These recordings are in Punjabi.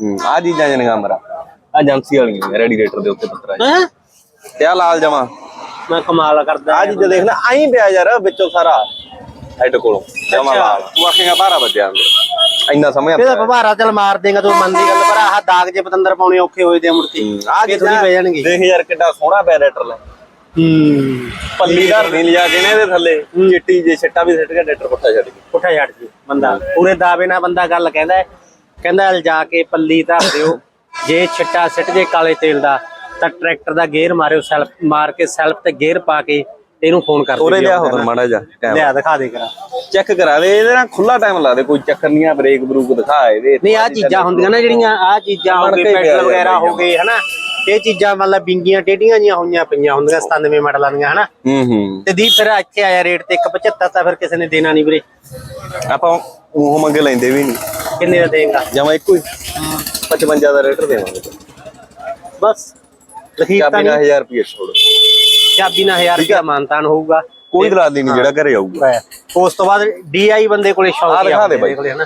ਹੂੰ ਆ ਚੀਜ਼ਾਂ ਜਨਗਾ ਮਰਾ ਆ ਏਜੰਸੀ ਵਾਲੀਆਂ ਰੈਡੀਏਟਰ ਦੇ ਉੱਤੇ ਪੱਤਰਾ ਹੈ? ਤੇ ਆ ਲਾਲ ਜਮਾ। ਮੈਂ ਕਮਾਲ ਕਰਦਾ ਆ ਚੀਜ਼ਾਂ ਦੇਖ ਲੈ ਆਈ ਪਿਆ ਯਾਰ ਵਿੱਚੋਂ ਸਾਰਾ। ਹੈਡ ਕੋਲੋਂ ਜਮਾ। ਲਾਲ। ਤੂੰ ਆਖੇਗਾ ਬਾਰਾ ਵੱਜਿਆ ਅੰਦਰ। ਇੰਨਾ ਸਮਝ ਇਹਦਾ ਭਵਾਰਾ ਚੱਲ ਮਾਰ ਦੇਗਾ ਤੂੰ ਮੰਨ ਦੀ ਗੱਲ ਪਰ ਆਹ ਦਾਗ ਜੇ ਪਤੰਦਰ ਪਾਉਣੇ ਔਖੇ ਹੋਏ ਦੇ ਆ ਮੁੜ ਕੇ। ਆ ਇਹ ਥੋੜੀ ਪੈ ਜਾਣਗੇ। ਦੇਖ ਯਾਰ ਕਿੱਡਾ ਸੋਹਣਾ ਪਿਆ ਰੈਟਰ ਲੈ। ਹੂੰ। ਪੱਲੀ ਧਰ ਨਹੀਂ ਲਿਆ ਕੇ ਨੇ ਇਹਦੇ ਥੱਲੇ। ਚਿੱਟੀ ਜੇ ਛੱਟਾ ਵੀ ਸਿੱਟ ਕੇ ਡੈਟਰ ਪੁੱਠਾ ਛੱਡ ਕੇ ਪੁੱਠਾ ਛੱਡ ਜੀ ਬੰਦਾ। ਪੂਰੇ ਦਾਅਵੇ ਨਾਲ ਬੰਦਾ ਗੱਲ ਕਹਿੰਦਾ ਹੈ। ਕਹਿੰਦਾ ਜਾ ਕੇ ਪੱਲੀ ਧਰ ਦਿਓ। ਜੇ ਛਿੱਟਾ ਸਿੱਟ ਜੇ ਕਾਲੇ ਤੇਲ ਦਾ ਤਾਂ ਟਰੈਕਟਰ ਦਾ ਗੇਅਰ ਮਾਰਿਓ ਸੈਲਫ ਮਾਰ ਕੇ ਸੈਲਫ ਤੇ ਗੇਅਰ ਪਾ ਕੇ ਇਹਨੂੰ ਫੋਨ ਕਰ ਦਿਓ। ਲਿਆ ਹੋਰ ਮਾੜਾ ਜਾ ਲਿਆ ਦਿਖਾ ਦੇ ਕਰਾ। ਚੈੱਕ ਕਰਾ ਦੇ ਇਹਦੇ ਨਾਲ ਖੁੱਲਾ ਟਾਈਮ ਲਾ ਦੇ ਕੋਈ ਚੱਕਰ ਨਹੀਂ ਆ ਬ੍ਰੇਕ ਬਰੂਕ ਦਿਖਾ ਇਹਦੇ। ਨਹੀਂ ਆ ਚੀਜ਼ਾਂ ਹੁੰਦੀਆਂ ਨਾ ਜਿਹੜੀਆਂ ਆ ਚੀਜ਼ਾਂ ਹੋ ਗਏ ਪੈਡਲ ਵਗੈਰਾ ਹੋ ਗਏ ਹਨਾ? ਇਹ ਚੀਜ਼ਾਂ ਮਤਲਬ ਬਿੰਗੀਆਂ ਟੇਡੀਆਂ ਜੀਆਂ ਹੋਈਆਂ ਪਈਆਂ ਹੁੰਦੀਆਂ 97 ਮਾਡਲਾਂ ਦੀਆਂ ਹਨਾ? ਹੂੰ ਹੂੰ। ਤੇ ਦੀਪ ਫਿਰ ਇੱਥੇ ਆਇਆ ਰੇਟ ਤੇ 175 ਤਾਂ ਫਿਰ ਕਿਸੇ ਨੇ ਦੇਣਾ ਨਹੀਂ ਵੀਰੇ। ਆਪਾਂ ਉਹ ਮੰਗੇ ਲੈਂਦੇ ਵੀ ਨਹੀਂ। ਕਿੰਨੇ ਦਾ ਦੇਗਾ ਜਮਾ ਇੱਕੋ ਹੀ। 55 ਦਾ ਰੇਟਰ ਦੇਵਾਂਗੇ। ਬਸ ਲਖੀਰ ਤਾਂ ਚਾਬੀ ਨਹੀਂ। ਨਾਲ 1000 ਰੁਪਏ ਛੋੜ। ਚਾਬੀ ਨਾਲ 1000 ਰੁਪਇਆ ਮਾਨਤਾਨ ਹੋਊਗਾ। ਕੋਈ ਦਲਾਲੀ ਨਹੀਂ ਜਿਹੜਾ ਘਰੇ ਆਊਗਾ। ਉਸ ਤੋਂ ਬਾਅਦ ਡੀਆਈ ਬੰਦੇ ਕੋਲੇ ਸ਼ੌਕ ਆਹ ਦਿਖਾ ਦੇ ਬਾਈ। ਹਨਾ।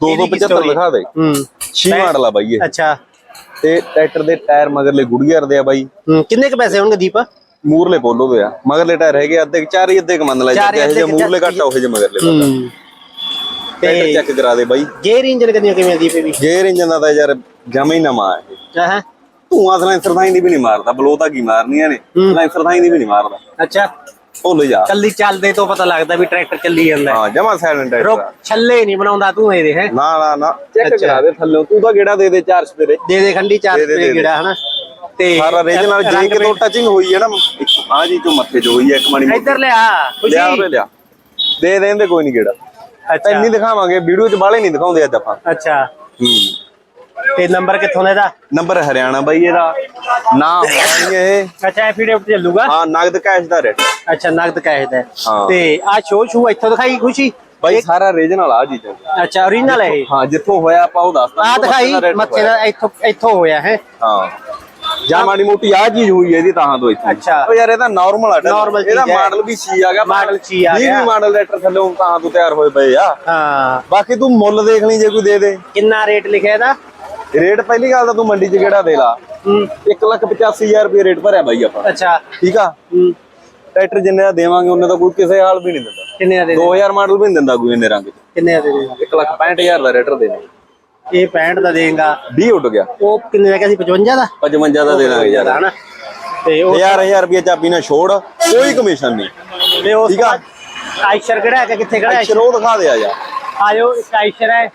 275 ਲਿਖਾ ਦੇ। ਹੂੰ। 6 ਮਾਡਲ ਆ ਬਾਈ ਇਹ। ਅੱਛਾ। ਤੇ ਟਰੈਕਟਰ ਦੇ ਟਾਇਰ ਮਗਰਲੇ ਗੁੜੀਅਰ ਦੇ ਆ ਬਾਈ। ਹੂੰ ਕਿੰਨੇ ਕ ਪੈਸੇ ਹੋਣਗੇ ਦੀਪ? ਮੂਰਲੇ ਬੋਲੋ ਦੇ ਆ। ਮਗਰਲੇ ਟਾਇਰ ਹੈਗੇ ਅੱਧੇ ਕੁ, ਚਾਰ ਹੀ ਅੱਧੇ ਕ ਮੰਨ ਲੈ ਚਾਰ ਹੀ ਜਾਂਦੇ ਜੇ ਅੱਧੇ ਕੁ, ਮੂਰਲੇ ਘੱਟ ਆ ਉਹ ਜੇ ਮਗਰਲੇ ਦਾ ਹੂੰ ਤੇ ਚੈੱਕ ਕਰਾ ਦੇ ਬਾਈ। ਗੇਅਰ ਇੰਜਨ ਕਿੰਨੀਆਂ ਕਿਵੇਂ ਇਹ ਵੀ? ਗੇਅਰ ਇੰਜਨ ਦਾ ਤਾਂ ਯਾਰ ਜਮਾ ਹੀ ਨਵਾਂ ਆ ਇਹ। ਹਾਂ ਧੂਆਂ ਸਲੈਂਸਰ ਥਾਈ ਦੀ ਵੀ ਨਹੀਂ ਮਾਰਦਾ ਬਲੋ ਤਾਂ ਕੀ ਮਾਰਨੀਆਂ ਨੇ? ਹੂੰ। ਸਲੈਂਸਰ ਥਾਈ ਦੀ ਵੀ ਨਹੀਂ ਮਾਰਦਾ। ਅੱਛਾ। ਭੁੱਲ ਜਾ। ਕੱਲੀ ਚੱਲਦੇ ਤੋਂ ਪਤਾ ਲੱਗਦਾ ਵੀ ਟਰੈਕਟਰ ਚੱਲੀ ਜਾਂਦਾ। ਹੈ। ਹਾਂ ਜਮਾ ਸਾਇਲੈਂਟ ਰੁਕ ਟਰੈਕਟਰ ਛੱਲੇ ਨਹੀਂ ਬਣਾਉਂਦਾ ਤੂੰ ਇਹਦੇ ਹੈ? ਨਾ ਨਾ ਨਾ। ਚੈੱਕ। ਕਰਾ ਦੇ ਥੱਲੇ। ਤੂੰ ਤਾਂ ਗੇੜਾ ਦੇ ਦੇ ਚਾਰ ਸਪੇਰੇ ਦੇ ਦੇ। ਖੰਡੀ ਚਾਰ ਦੇ ਦੇ, ਸਪਰੇ ਦੇ ਦੇ। ਜਿਹੜਾ ਹਨਾ? ਤੇ ਸਾਰਾ ਰੇਜ ਨਾਲ ਜੇ ਕਿਤੋਂ ਟੱਚਿੰਗ ਹੋਈ ਹੈ ਨਾ। ਆ ਜੀ ਤੋਂ ਮੱਥੇ 'ਚ ਹੋਈ ਹੈ ਇੱਕ ਮੋਟੀ। ਇੱਧਰ ਲਿਆ। ਲਿਆ ਲਿਆ। ਦੇ ਦੇਂਦੇ ਕੋਈ ਨਹੀਂ ਗੇੜਾ। ਅੱਛਾ ਇੰਨੀ ਦਿਖਾਵਾਂਗੇ ਵੀਡੀਓ 'ਚ ਬਾਲੇ ਨਹੀਂ ਦਿਖਾਉਂਦੇ ਅੱਜ ਆਪਾਂ। ਅੱਛਾ। ਹੂੰ। ਤੇ ਨੰਬਰ ਕਿੱਥੋਂ ਦਾ ਇਹਦਾ? ਨੰਬਰ ਹਰਿਆਣਾ ਬਾਈ ਇਹਦਾ। ਨਾ ਹੋਣੀ ਇਹ ਅੱਛਾ ਐਫੀਡੇਵਿਟ ਚੱਲੂਗਾ? ਹਾਂ ਨਗਦ ਕੈਸ਼ ਦਾ ਰੇਟ ਅੱਛਾ ਨਗਦ ਕੈਸ਼ ਦਾ। ਤੇ ਆ ਸ਼ੋ ਸ਼ੂ ਇੱਥੋਂ ਦਿਖਾਈ ਖੁਸ਼ੀ? ਬਾਈ ਸਾਰਾ ਰੀਜਨਲ ਆ ਜੀ ਅੱਛਾ ਓਰੀਜਨਲ ਹੈ ਇਹ? ਹਾਂ ਜਿੱਥੋਂ ਹੋਇਆ ਆਪਾਂ ਉਹ ਦੱਸਦਾ ਆ ਦਿਖਾਈ ਮੱਥੇ ਦਾ ਇੱਥੋਂ ਇੱਥੋਂ ਹੋਇਆ ਹੈ? ਹਾਂ। ਜਾਂ ਮਾੜੀ ਮੋਟੀ ਆ ਚੀਜ਼ ਹੋਈ ਹੈ ਇਹਦੀ ਤਾਂ ਤੋਂ ਇੱਥੇ। ਅੱਛਾ। ਉਹ ਯਾਰ ਇਹਦਾ ਨਾਰਮਲ ਆ Normal ਇਹਦਾ। ਮਾਡਲ ਵੀ ਸੀ ਆ ਗਿਆ Model C ਆ ਗਿਆ। ਵੀ ਮਾਡਲ ਲੈਟਰ ਥੱਲੇ ਤਾਂ ਤੋਂ ਤਿਆਰ ਹੋਏ ਪਏ ਆ। ਹਾਂ। ਬਾਕੀ ਤੂੰ ਮੁੱਲ ਦੇਖ ਲਈ ਜੇ ਕੋਈ ਦੇ ਦੇ। ਕਿੰਨਾ ਰੇਟ ਲਿਖਿਆ ਇਹਦਾ? ਰੇਟ ਪਹਿਲੀ ਗੱਲ ਤਾਂ ਤੂੰ ਮੰਡੀ 'ਚ ਕਿਹੜਾ ਦੇ ਲਾ? ਹੂੰ। 185000 ਰੁਪਏ ਰੇਟ ਭਰਿਆ ਬਾਈ ਆਪਾਂ। ਅੱਛਾ। ਠੀਕ ਆ? ਹੂੰ। ਟਰੈਕਟਰ ਜਿੰਨੇ ਦਾ ਦੇਵਾਂਗੇ ਉਹਨੇ ਤਾਂ ਕੋਈ ਕਿਸੇ ਹਾਲ ਵੀ ਨਹੀਂ ਦਿੰਦਾ। ਕਿੰਨੇ ਦਾ ਦੇ ਦੇ? 2000 ਮਾਡਲ ਵੀ ਨਹੀਂ ਦਿੰਦਾ ਕੋਈ ਇੰਨੇ ਰੰਗ 'ਚ। ਕਿੰਨੇ ਦਾ ਦੇ ਦੇਗਾ 165000 ਦਾ ਰੇਟਰ ਦੇ ਦੇ। ਇਹ 65 ਦਾ ਦੇਗਾ। 20 ਉੱਡ ਗਿਆ। ਉਹ ਕਿੰਨੇ ਦਾ ਕਿਹਾ ਸੀ? 55 ਦਾ? 55 ਦਾ ਦੇ ਦਾਂਗੇ ਯਾਰ। ਹਨਾ? ਤੇ ਉਹ ਹਜ਼ਾਰ ਹਜ਼ਾਰ ਰੁਪਏ ਚਾਬੀ ਨਾਲ ਛੋੜ ਕੋਈ ਕਮਿਸ਼ਨ ਨਹੀਂ। ਤੇ ਉਸ ਠੀਕ ਆ। ਆਇਸ਼ਰ ਕਿਹੜਾ ਹੈ ਕਿੱਥੇ ਖੜਾ ਹੈ ਐਕਸ਼ਨ ਉਹ ਦਿਖਾ ਦੇ ਆ ਜਾ। ਆਜੋ ਇੱਕ ਆਇਸ਼ਰ ਹੈ।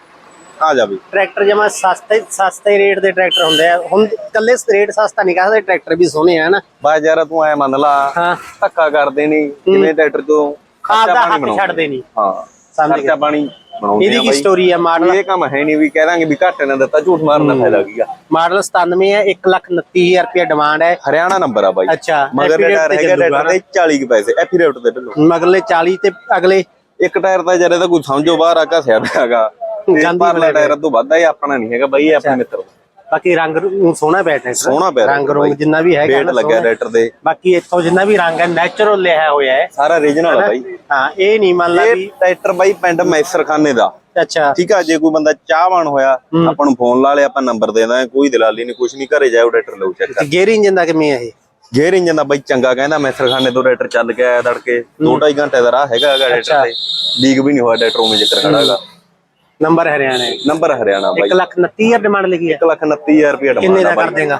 ਆ ਜਾ ਵੀ। ਟਰੈਕਟਰ ਜਮਾ ਸਸਤੇ ਸਸਤੇ ਰੇਟ ਦੇ ਟਰੈਕਟਰ ਹੁੰਦੇ ਆ। ਹੁਣ ਕੱਲੇ ਰੇਟ ਸਸਤਾ ਨਹੀਂ ਕਹਿੰਦੇ ਟਰੈਕਟਰ ਵੀ ਸੋਹਣੇ ਆ ਨਾ ਬਾ ਯਾਰ ਤੂੰ ਐ ਮੰਨ ਲਾ ਹਾਂ। ਧੱਕਾ ਕਰਦੇ ਨਹੀਂ। ਜਿਵੇਂ ਟਰੈਕਟਰ ਤੋਂ ਖਰਚਾ ਪਾਣੀ ਛੱਡਦੇ ਨਹੀਂ। ਹਾਂ। ਸਮਝ ਪਾਣੀ ਬਣਾਉਂਦੇ ਇਹਦੀ ਆ ਕੀ ਬਾਈ। ਸਟੋਰੀ ਹੈ ਮਾਡਲ ਇਹ ਕੰਮ ਹੈ ਨਹੀਂ ਵੀ ਕਹਿ ਦਾਂਗੇ ਵੀ ਘੱਟ ਨਾ ਦਿੱਤਾ ਝੂਠ ਮਾਰਨ ਦਾ ਫਾਇਦਾ ਕੀ ਆ? ਮਾਡਲ 97 ਹੈ 129000 ਰੁਪਏ ਡਿਮਾਂਡ ਹੈ। ਹਰਿਆਣਾ ਨੰਬਰ ਆ ਬਾਈ। ਅੱਛਾ ਮਗਰ ਟਾਇਰ ਹੈਗਾ ਟਰੈਕਟਰ ਦੇ 40 ਕੁ ਪੈਸੇ ਐਫੀਰੇਟ ਦੇ ਢਿੱਲੋਂ। ਮਗਰਲੇ 40 ਤੇ ਅਗਲੇ ਇੱਕ ਟਾਇਰ ਤਾਂ ਜਰੇ ਤਾਂ ਕੋਈ ਸਮਝੋ ਬਾਹਰ ਆ ਘਸਿਆ ਪਿਆਗਾ ਪਰਲੇ ਟਾਇਰ ਤੋਂ ਵੱਧ ਆ ਇਹ ਆਪਣਾ ਨਹੀਂ ਹੈਗਾ ਬਾਈ ਇਹ ਆਪਣੇ ਮਿੱਤਰ ਦਾ। ਬਾਕੀ ਰੰਗ ਰੂ- ਸੋਹਣਾ ਪਿਆ ਟਰੈਕਟਰ ਸੋਹਣਾ ਪਿਆ ਰੰਗ ਬਾਈ। ਜਿੰਨਾ ਵੀ ਹੈਗਾ ਨਾ ਲੱਗਿਆ। ਟਰੈਕਟਰ ਦੇ। ਬਾਕੀ ਇੱਥੋਂ ਜਿੰਨਾ ਵੀ ਰੰਗ ਹੈ ਨੈਚੁਰਲ ਲਿਆ ਹੋਇਆ ਹੈ। ਸਾਰਾ ਰੀਜਨਲ ਆ ਬਾਈ। ਹਾਂ ਇਹ ਨਹੀਂ ਮੰਨ ਲਾ ਵੀ ਟਰੈਕਟਰ ਬਾਈ ਪਿੰਡ ਮੈਸਰਖਾਨੇ ਦਾ। ਅੱਛਾ। ਠੀਕ ਆ ਜੇ ਕੋਈ ਬੰਦਾ ਚਾਹਵਾਨ ਹੋਇਆ ਆਪਾਂ ਨੂੰ ਫੋਨ ਲਾ ਲਿਆ ਆਪਾਂ ਨੰਬਰ ਦੇ ਦਾਂਗੇ ਕੋਈ ਦਲਾਲੀ ਨਹੀਂ ਕੁਝ ਨਹੀਂ ਘਰੇ ਜਾਓ ਟਰੈਕਟਰ ਲਓ ਚੈੱਕ ਤੇ ਗੇਅਰ ਇੰਜਨ ਦਾ ਕਿਵੇਂ ਹੈ ਇਹ? ਗੇਅਰ ਇੰਜਨ ਦਾ ਬਾਈ ਚੰਗਾ ਕਹਿੰਦਾ ਮੈਸਰਖਾਨੇ ਤੋਂ ਟਰੈਕਟਰ ਚੱਲ ਕੇ ਆਇਆ ਤੜਕੇ 2.5 ਘੰਟੇ ਦਾ ਰਾਹ ਹੈਗਾ ਹੈਗਾ ਟਰੈਕਟਰ ਤੇ। ਲੀਕ ਵੀ ਨਹੀਂ ਹੋਇਆ ਟਰੈਕਟਰ ਉਵੇਂ ਜ਼ਿਕਰ ਖੜਾ ਹੈਗਾ। ਨੰਬਰ ਹਰਿਆਣਾ। ਹੈ ਨੰਬਰ ਹਰਿਆਣਾ ਬਾਈ। 129000 ਡਿਮਾਂਡ ਲਿਖੀ ਹੈ 129000 ਰੁਪਏ ਕਿੰਨੇ ਦਾ ਕਰ ਦੇਗਾ?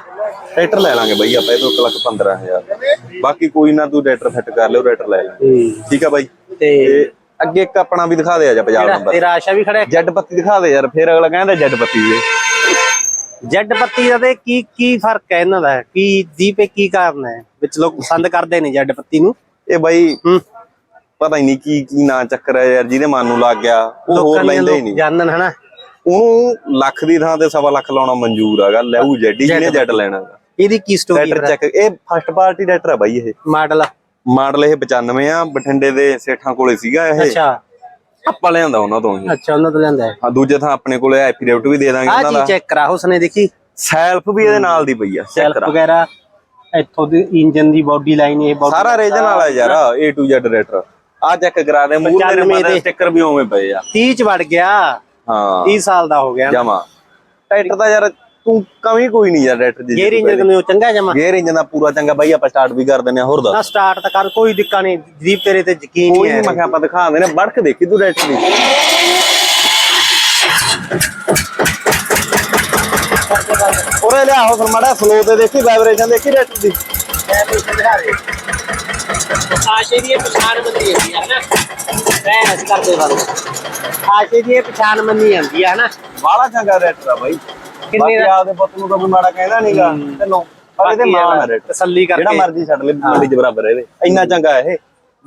ਟਰੈਕਟਰ ਲੈ ਲਾਂਗੇ ਬਾਈ ਆਪਾਂ ਇਹ ਤੋਂ 115000 ਬਾਕੀ ਕੋਈ ਨਾ ਤੂੰ ਟਰੈਕਟਰ ਫਿੱਟ ਕਰ ਲਿਓ ਟਰੈਕਟਰ ਲੈ ਜਾ ਠੀਕ ਆ ਬਾਈ? ਤੇ ਅੱਗੇ ਇੱਕ ਆਪਣਾ ਵੀ ਦਿਖਾ ਦੇ ਆ ਜਾ ਪੰਜਾਬ ਜਿਹੜਾ ਨੰਬਰ ਤੇਰਾ ਆਸ਼ਾ ਵੀ ਖੜਾ ਜੱਡ ਪੱਤੀ ਦਿਖਾ ਦੇ ਯਾਰ ਫੇਰ ਅਗਲਾ ਕਹਿੰਦਾ ਜੱਡ ਪੱਤੀ ਦੇ ਜੈਡ ਪੱਤੀ ਦਾ ਤੇ ਕੀ ਕੀ ਫ਼ਰਕ ਹੈ ਇਹਨਾਂ ਦਾ? ਕੀ ਦੀਪੇ ਕੀ ਕਾਰਨ ਹੈ? ਵਿੱਚ ਲੋਕ ਪਸੰਦ ਕਰਦੇ ਨੇ ਜੈਡ ਪੱਤੀ ਨੂੰ? ਇਹ ਬਾਈ ਪਤਾ ਹੀ ਨਹੀਂ ਕੀ ਕੀ ਨਾਂ ਚੱਕਰ ਹੈ ਯਾਰ ਜਿਹਦੇ ਮਨ ਨੂੰ ਲੱਗ ਗਿਆ ਉਹ ਹੋਰ ਲੈਂਦੇ ਹੀ ਨਹੀਂ। ਜਾਣਨ ਹਨਾ। ਉਹਨੂੰ ਲੱਖ ਦੀ ਥਾਂ ਤੇ ਸਵਾ ਲੱਖ ਲਾਉਣਾ ਮਨਜ਼ੂਰ ਹੈਗਾ ਲੈਊ ਜੈਡੀ ਜਿਹਨੇ ਜੈਡ ਲੈਣਾ ਹੈਗਾ ਇਹਦੀ ਕੀ ਸਟੋਰੀ ਟਰੈਕਟਰ ਚੈੱਕ ਇਹ ਫਸਟ ਪਾਰਟੀ ਟਰੈਕਟਰ ਆ ਬਾਈ ਇਹ। ਮਾਡਲ ਮਾਡਲ ਇਹ 95 ਆ ਬਠਿੰਡੇ ਦੇ ਸੇਠਾਂ ਕੋਲੇ ਸੀਗਾ ਇਹ। ਅੱਛਾ। ਆਪਾਂ ਲਿਆਂਦਾ ਉਹਨਾਂ ਤੋਂ ਹੀ। ਅੱਛਾ ਉਹਨਾਂ ਤੋਂ ਲੈਂਦਾ ਹੈ ਹਾਂ ਦੂਜੇ ਥਾਂ ਆਪਣੇ ਕੋਲੇ ਐਫੀਡੇਵਿਟ ਵੀ ਦੇ ਦਾਂਗੇ ਆ ਉਹਨਾਂ ਦਾ। ਚੈੱਕ ਕਰਾ ਉਸਨੇ ਦੇਖੀ। ਸੈਲਫ ਵੀ ਇਹਦੇ ਨਾਲ ਦੀ ਪਈ ਆ ਸੈਲਫ ਵਗੈਰਾ ਇੱਥੋਂ ਦੀ ਇੰਜਨ ਦੀ ਬਾਡੀ ਲਾਈਨ ਇਹ body ਸਾਰਾ ਰੀਜਨ ਵਾਲਾ ਯਾਰ A to Z ਰੇਟਰ ਆ ਚੈੱਕ ਕਰਾ ਦੇ ਮੂਹਰੇ 95 ਦੇ ਦੇ। ਸਟicker ਵੀ ਉਵੇਂ ਪਏ ਆ। 30 ਚ ਵੜ ਗਿਆ। ਹਾਂ। 30 ਸਾਲ ਦਾ ਹੋ ਗਿਆ। ਨਾ। ਜਮਾ। ਟਰੈਕਟਰ ਦਾ ਯਾਰ ਤੂੰ ਕਮੀ ਕੋਈ ਨਹੀਂ ਯਾਰ ਟਰੈਕਟਰ ਦੀ ਗੇਅਰ ਇੰਜਨ ਨੂੰ ਚੰਗਾ ਜਮਾ। ਗੇਅਰ ਇੰਜਨ ਦਾ ਪੂਰਾ ਚੰਗਾ ਬਾਈ ਆਪਾਂ ਸਟਾਰਟ ਵੀ ਕਰ ਦਿੰਨੇ ਆ ਹੋਰ ਨਾ ਦੱਸ ਸਟਾਰਟ ਤਾਂ ਕਰ ਕੋਈ ਦਿੱਕਤ ਨਹੀਂ। ਦੀਪ ਤੇਰੇ ਤੇ ਯਕੀਨ ਕੋਈ ਨਹੀਂ ਨਹੀਂ। ਹੈ ਮੈਂ ਕਿਹਾ ਆਪਾਂ ਦਿਖਾਉਂਦੇ ਨੇ ਵੜਕ ਦੇਖੀ ਤੂੰ ਟਰੈਕਟਰ ਦੀ। ਉਰੇ ਲਿਆ ਹੋ ਫਿਰ ਮਾੜਾ ਸਲੋ ਤੇ ਦੇਖੀ ਵਾਈਬ੍ਰੇਸ਼ਨ ਦੇਖੀ ਟਰੈਕਟਰ ਦੀ। ਆਸ਼ੇ ਦੀ ਇਹ ਪਛਾਣ ਮੰਨੀ ਜਾਂਦੀ ਹੈ ਨਾ ਮੈਂ ਇਸ ਕਰਦੇ ਬਾਰੇ ਆਸ਼ੇ ਦੀ ਇਹ ਪਛਾਣ ਮੰਨੀ ਜਾਂਦੀ ਹੈ ਨਾ ਬਾਲਾ ਚੰਗਾ ਟਰੈਕਟਰ ਆ ਬਾਈ। ਕਿੰਨੇ ਦਾ? ਆਪਦੇ ਪੁੱਤ ਨੂੰ ਕਦੇ ਮਾੜਾ ਕਹਿੰਦਾ ਨਹੀਂਗਾ ਤੈਨੂੰ। ਪਰ ਇਹਦੇ ਆ ਇਹ ਟਰੈਕਟਰ ਤਸੱਲੀ ਕਰਕੇ। ਜਿਹੜਾ ਮਰਜ਼ੀ ਛੱਡ ਲੈ ਮੰਡੀ ਚ ਬਰਾਬਰ ਇਹਦੇ। ਇੰਨਾ ਚੰਗਾ ਇਹ।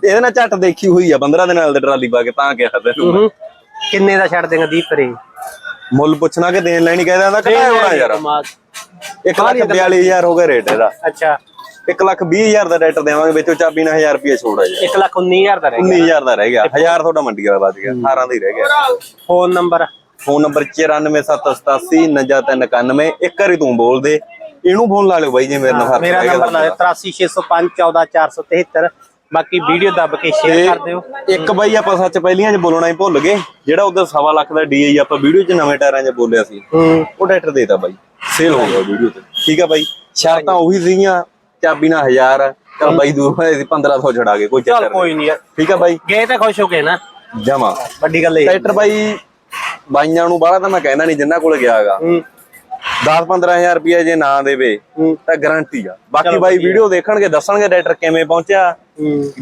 ਇਹਦੇ ਨਾਲ ਝੱਟ ਦੇਖੀ ਹੋਈ ਆ 15 ਦਿਨ ਨਾਲ ਦੇ ਟਰਾਲੀ ਪਾ ਕੇ ਤਾਂ ਕਿਹਾ ਤੈਨੂੰ ਕਿੰਨੇ ਦਾ ਛੱਡ ਦੇਗਾ ਦੀਪ ਤੇਰੇ? ਮੁੱਲ ਪੁੱਛਣਾ ਕਿ ਦੇਣ ਲੈਣੀ ਕਹਿੰਦਾ ਇਹਦਾ ਕਿਹੜਾ ਹੋਣਾ ਯਾਰ। 1 ਲੱਖ 42000 ਹੋ ਗਿਆ ਰੇਟ ਇਹਦਾ। ਅੱਛਾ। 1 ਲੱਖ 20000 ਦਾ ਟਰੈਕਟਰ ਦੇਵਾਂਗੇ ਵਿੱਚੋਂ ਚਾਬੀ ਨਾਲ 1000 ਰੁਪਏ ਛੋੜ ਆ ਜੀ। 1 ਲੱਖ 19000 ਦਾ ਰਹਿ ਗਿਆ। 19000 ਦਾ ਰਹਿ ਗਿਆ। 1000 ਤੁਹਾਡਾ ਮੰਡੀ ਵਾਲਾ ਬਚ ਗਿਆ। 18 ਦਾ ਹੀ ਰਹਿ ਗਿਆ। Phone number? ਫੋਨ ਨੰਬਰ 9478899391 ਇੱਕ ਵਾਰੀ ਤੂੰ ਬੋਲ ਦੇ। ਇਹਨੂੰ ਫੋਨ ਲਾ ਲਿਓ ਬਾਈ ਜੇ ਮੇਰੇ ਨਾਲ ਫ਼ਰਕ ਮੇਰਾ ਨੰਬਰ ਲਾ 83605144473 ਬਾਕੀ ਵੀਡੀਓ ਦੱਬ ਕੇ ਸ਼ੇਅਰ ਕਰ ਦਿਓ। ਇੱਕ ਬਾਈ ਆਪਾਂ ਸੱਚ ਪਹਿਲੀਆਂ 'ਚ ਬੋਲਣਾ ਹੀ ਭੁੱਲ ਗਏ। ਜਿਹੜਾ ਉਧਰ ਸਵਾ ਲੱਖ ਦਾ ਡੀਆਈ ਆਪਾਂ ਵੀਡੀਓ 'ਚ ਨਵੇਂ ਟਾਇਰਾਂ 'ਚ ਬੋਲਿਆ ਸੀ। ਉਹ ਟਰੈਕਟਰ ਦੇਤਾ ਬਾਈ। ਸੇਲ ਹੋ ਗਿਆ ਵੀਡੀਓ ਤੇ। ਠੀਕ ਆ ਬਾਈ। ਸ਼ਰਤਾਂ ਉਹੀ ਸੀਗੀਆਂ। ਚਾਬੀ ਨਾਲ 1000 ਚਲ ਬਾਈ ਦੂਰ ਹੋਏ ਸੀ 1500 ਛੜਾ ਕੇ ਕੋਈ ਚਲ ਚੱਕਰ ਕੋਈ ਨਹੀਂ। ਯਾਰ। ਠੀਕ ਆ ਬਾਈ? ਗਏ ਤਾਂ ਖੁਸ਼ ਹੋ ਗਏ ਨਾ। ਜਮਾ ਵੱਡੀ ਗੱਲ ਇਹ ਟਰੈਕਟਰ ਬਾਈ ਬਾਈਆਂ ਨੂੰ ਬਾਹਲਾ ਤਾਂ ਮੈਂ ਕਹਿੰਦਾ ਨਹੀਂ ਜਿੰਨਾ ਕੋਲ ਗਿਆਗਾ ਹੂੰ। 10-15000 ਰੁਪਏ ਜੇ ਨਾ ਦੇਵੇ ਤਾਂ ਗਾਰੰਟੀ ਆ। ਬਾਕੀ ਬਾਈ। ਵੀਡੀਓ ਦੇਖਣਗੇ ਦੱਸਣਗੇ ਟਰੈਕਟਰ ਕਿਵੇਂ ਪਹੁੰਚਿਆ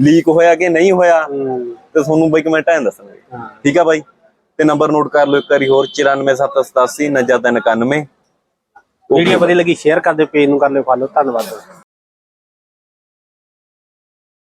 ਲੀਕ ਹੋਇਆ ਕਿ ਨਹੀਂ ਹੋਇਆ ਤੇ ਤੁਹਾਨੂੰ ਬਾਈ ਕਮੈਂਟਾਂ ਦੱਸਣਗੇ। ਠੀਕ ਆ ਬਾਈ? ਤੇ ਨੰਬਰ ਨੋਟ ਕਰ ਲਓ ਇੱਕ ਵਾਰੀ ਹੋਰ 94787 99391 ਵੀਡੀਓ ਵਧੀਆ ਲੱਗੀ ਸ਼ੇਅਰ ਕਰ ਦਿਓ ਪੇਜ ਨੂੰ ਕਰ ਲਿਓ ਫਾਲੋ ਧੰਨਵਾਦ।